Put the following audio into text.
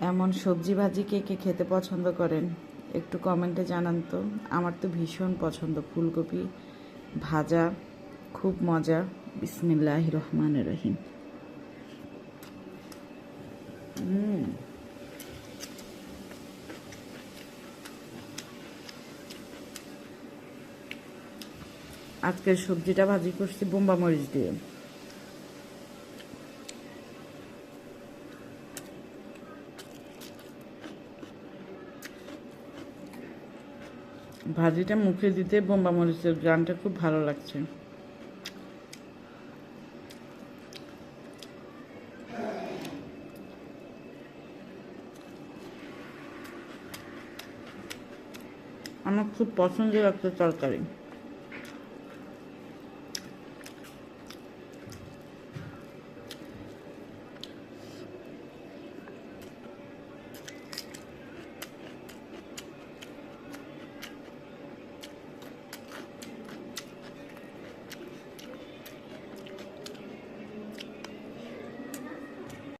এমন সবজি ভাজি কে কে খেতে পছন্দ করেন? একটু কমেন্টে জানান তো। আমার তো ভীষণ পছন্দ, ফুলকপি ভাজা, খুব মজা। বিসমিল্লাহ রহমান রহিম। হুম। আজকের সবজিটা ভাজি করছি বোম্বা মরিচ দিয়ে। ভাজিটা মুখে দিতে বোম্বা মরিচের গ্রানটা খুব ভালো লাগছে। আমার খুব পছন্দের একটা তরকারি।